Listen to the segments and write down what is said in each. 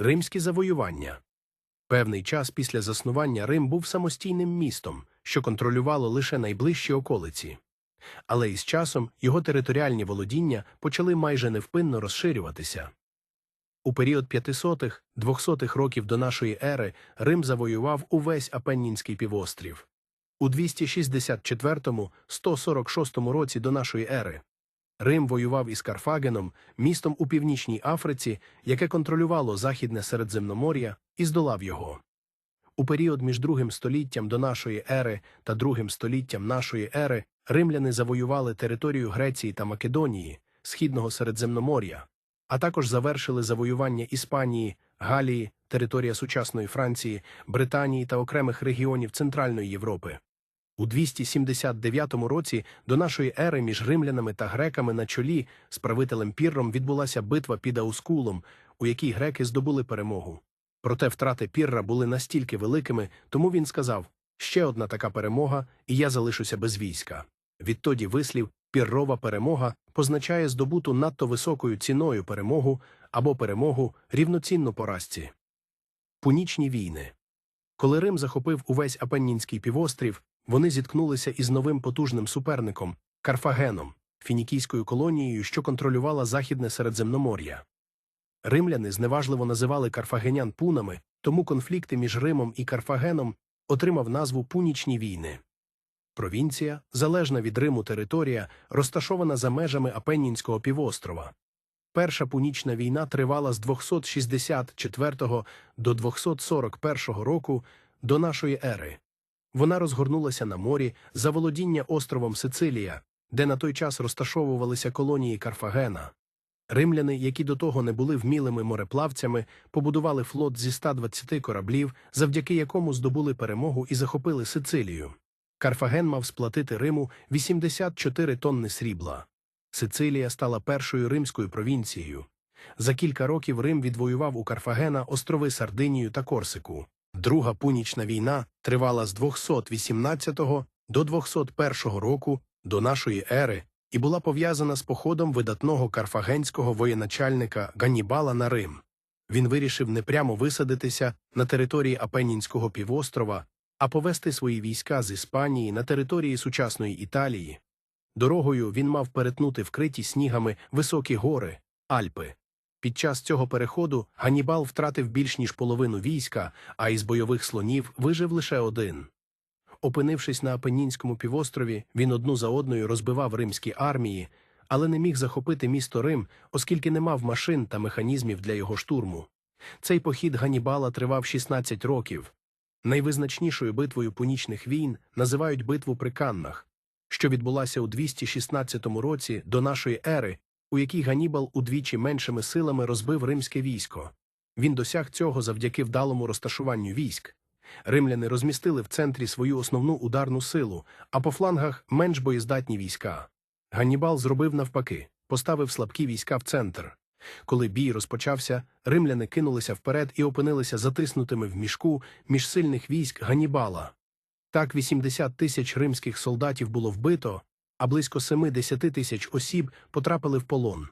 Римські завоювання. Певний час після заснування Рим був самостійним містом, що контролювало лише найближчі околиці. Але із часом його територіальні володіння почали майже невпинно розширюватися. У період 500-200 років до нашої ери Рим завоював увесь Апеннінський півострів. У 264-146 році до нашої ери Рим воював із Карфагеном, містом у північній Африці, яке контролювало Західне Середземномор'я, і здолав його. У період між другим століттям до нашої ери та другим століттям нашої ери римляни завоювали територію Греції та Македонії, Східного Середземномор'я, а також завершили завоювання Іспанії, Галії, територія сучасної Франції, Британії та окремих регіонів Центральної Європи. У 279 році до нашої ери між римлянами та греками на чолі з правителем Пірром відбулася битва під Аускулом, у якій греки здобули перемогу. Проте втрати Пірра були настільки великими, тому він сказав ще одна така перемога, і я залишуся без війська. Відтоді вислів Піррова перемога позначає здобуту надто високою ціною перемогу або перемогу рівноцінну поразці. Пунічні війни. Коли Рим захопив увесь Апеннінський півострів, вони зіткнулися із новим потужним суперником Карфагеном, фінікійською колонією, що контролювала Західне Середземномор'я. Римляни зневажливо називали карфагенян пунами, тому конфлікти між Римом і Карфагеном отримав назву Пунічні війни. Провінція, залежна від Риму територія, розташована за межами Апеннінського півострова. Перша пунічна війна тривала з 264 до 241 року до нашої ери. Вона розгорнулася на морі за володіння островом Сицилія, де на той час розташовувалися колонії Карфагена. Римляни, які до того не були вмілими мореплавцями, побудували флот зі 120 кораблів, завдяки якому здобули перемогу і захопили Сицилію. Карфаген мав сплатити Риму 84 тонни срібла. Сицилія стала першою римською провінцією. За кілька років Рим відвоював у Карфагена острови Сардинію та Корсику. Друга пунічна війна тривала з 218 до 201 року до нашої ери і була пов'язана з походом видатного карфагенського воєначальника Ганнібала на Рим. Він вирішив не прямо висадитися на території Апеннінського півострова, а повести свої війська з Іспанії на території сучасної Італії. Дорогою він мав перетнути вкриті снігами високі гори, Альпи. Під час цього переходу Ганнібал втратив більш ніж половину війська, а із бойових слонів вижив лише один. Опинившись на Апеннінському півострові, він одну за одною розбивав римські армії, але не міг захопити місто Рим, оскільки не мав машин та механізмів для його штурму. Цей похід Ганнібала тривав 16 років. Найвизначнішою битвою пунічних війн називають битву при Каннах, що відбулася у 216 році до нашої ери, у якій Ганнібал удвічі меншими силами розбив римське військо. Він досяг цього завдяки вдалому розташуванню військ. Римляни розмістили в центрі свою основну ударну силу, а по флангах менш боєздатні війська. Ганнібал зробив навпаки, поставив слабкі війська в центр. Коли бій розпочався, римляни кинулися вперед і опинилися затиснутими в мішку між сильних військ Ганнібала. Так 80 тисяч римських солдатів було вбито, а близько 70 тисяч осіб потрапили в полон.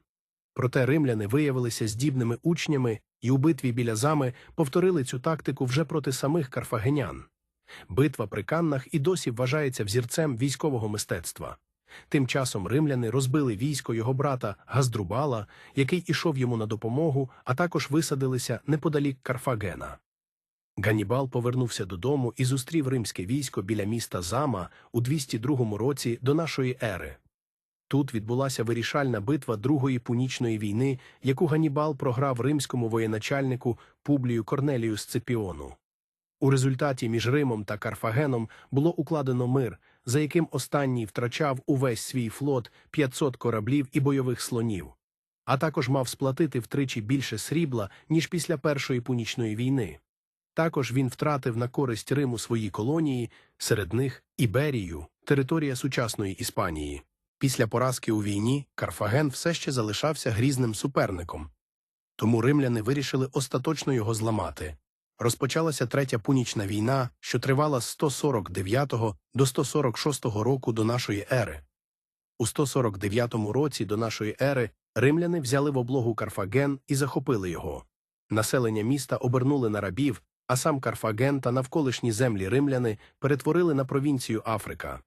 Проте римляни виявилися здібними учнями і у битві біля зами повторили цю тактику вже проти самих карфагенян. Битва при Каннах і досі вважається взірцем військового мистецтва. Тим часом римляни розбили військо його брата Газдрубала, який ішов йому на допомогу, а також висадилися неподалік Карфагена. Ганнібал повернувся додому і зустрів римське військо біля міста Зама у 202 році до нашої ери. Тут відбулася вирішальна битва Другої пунічної війни, яку Ганнібал програв римському воєначальнику Публію Корнелію Сципіону. У результаті між Римом та Карфагеном було укладено мир, за яким останній втрачав увесь свій флот 500 кораблів і бойових слонів, а також мав сплатити втричі більше срібла, ніж після Першої пунічної війни. Також він втратив на користь Риму свої колонії, серед них Іберію, територія сучасної Іспанії. Після поразки у війні Карфаген все ще залишався грізним суперником. Тому римляни вирішили остаточно його зламати. Розпочалася Третя Пунічна війна, що тривала з 149 до 146 року до нашої ери. У 149 році до нашої ери римляни взяли в облогу Карфаген і захопили його. Населення міста обернули на рабів, а сам Карфаген та навколишні землі римляни перетворили на провінцію Африка.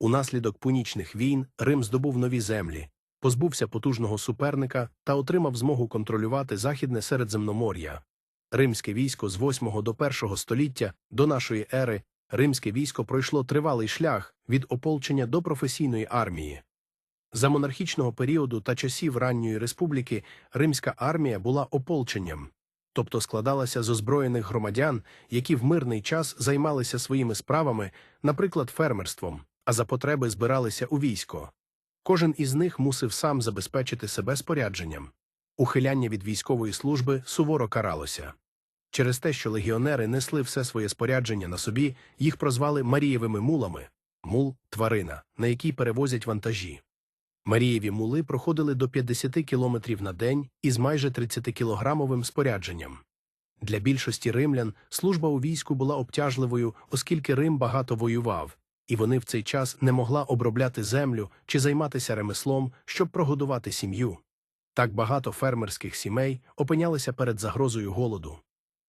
Унаслідок пунічних війн Рим здобув нові землі, позбувся потужного суперника та отримав змогу контролювати західне Середземномор'я. Римське військо з 8 до 1 століття до нашої ери римське військо пройшло тривалий шлях від ополчення до професійної армії. За монархічного періоду та часів ранньої республіки римська армія була ополченням, тобто складалася з озброєних громадян, які в мирний час займалися своїми справами, наприклад, фермерством, а за потреби збиралися у військо. Кожен із них мусив сам забезпечити себе спорядженням. Ухиляння від військової служби суворо каралося. Через те, що легіонери несли все своє спорядження на собі, їх прозвали Марієвими мулами мул тварина, на якій перевозять вантажі. Марієві мули проходили до 50 кілометрів на день із майже 30-кілограмовим спорядженням. Для більшості римлян служба у війську була обтяжливою, оскільки Рим багато воював, і вони в цей час не могла обробляти землю чи займатися ремеслом, щоб прогодувати сім'ю. Так багато фермерських сімей опинялися перед загрозою голоду.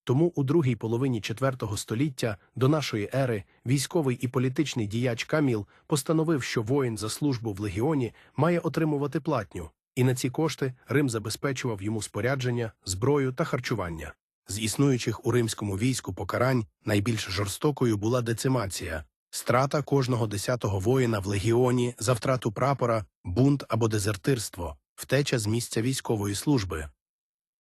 Тому у другій половині IV століття до нашої ери військовий і політичний діяч Каміл постановив, що воїн за службу в легіоні має отримувати платню, і на ці кошти Рим забезпечував йому спорядження, зброю та харчування. З існуючих у римському війську покарань найбільш жорстокою була децимація страта кожного десятого воїна в легіоні за втрату прапора, бунт або дезертирство, втеча з місця військової служби.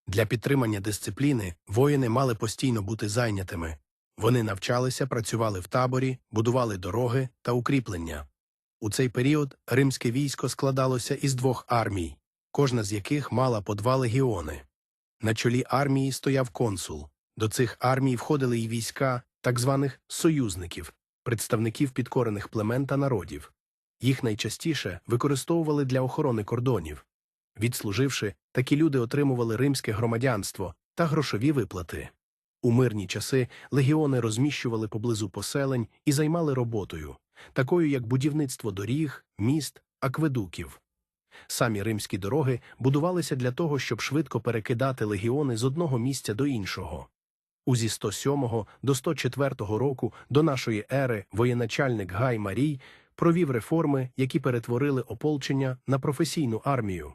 Для підтримання дисципліни воїни мали постійно бути зайнятими. Вони навчалися, працювали в таборі, будували дороги та укріплення. У цей період римське військо складалося із двох армій, кожна з яких мала по два легіони. На чолі армії стояв консул. До цих армій входили й війська так званих союзників, представників підкорених племен та народів. Їх найчастіше використовували для охорони кордонів. Відслуживши, такі люди отримували римське громадянство та грошові виплати. У мирні часи легіони розміщували поблизу поселень і займали роботою, такою як будівництво доріг, міст, акведуків. Самі римські дороги будувалися для того, щоб швидко перекидати легіони з одного місця до іншого. У зі 107 до 104 року до нашої ери воєначальник Гай Марій провів реформи, які перетворили ополчення на професійну армію.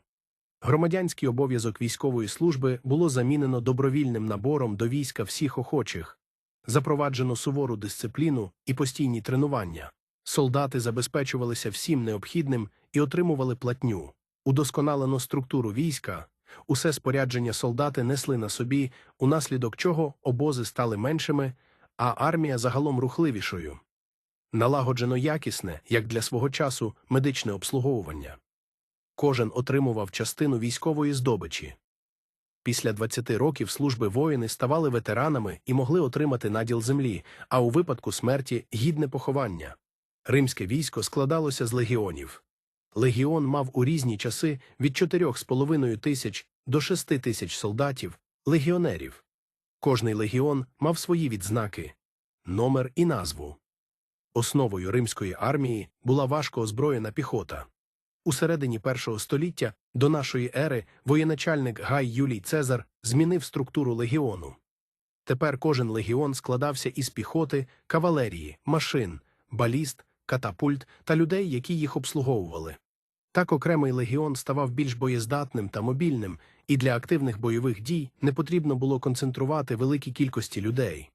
Громадянський обов'язок військової служби було замінено добровільним набором до війська всіх охочих, запроваджено сувору дисципліну і постійні тренування. Солдати забезпечувалися всім необхідним і отримували платню, удосконалено структуру війська, усе спорядження солдати несли на собі, унаслідок чого обози стали меншими, а армія загалом рухливішою. Налагоджено якісне, як для свого часу, медичне обслуговування кожен отримував частину військової здобичі. Після 20 років служби воїни ставали ветеранами і могли отримати наділ землі, а у випадку смерті гідне поховання. Римське військо складалося з легіонів. Легіон мав у різні часи від 4,5 тисяч до 6 тисяч солдатів, легіонерів. Кожний легіон мав свої відзнаки, номер і назву. Основою римської армії була важко озброєна піхота. У середині першого століття до нашої ери воєначальник Гай Юлій Цезар змінив структуру легіону. Тепер кожен легіон складався із піхоти, кавалерії, машин, баліст, катапульт та людей, які їх обслуговували. Так окремий легіон ставав більш боєздатним та мобільним, і для активних бойових дій не потрібно було концентрувати великі кількості людей.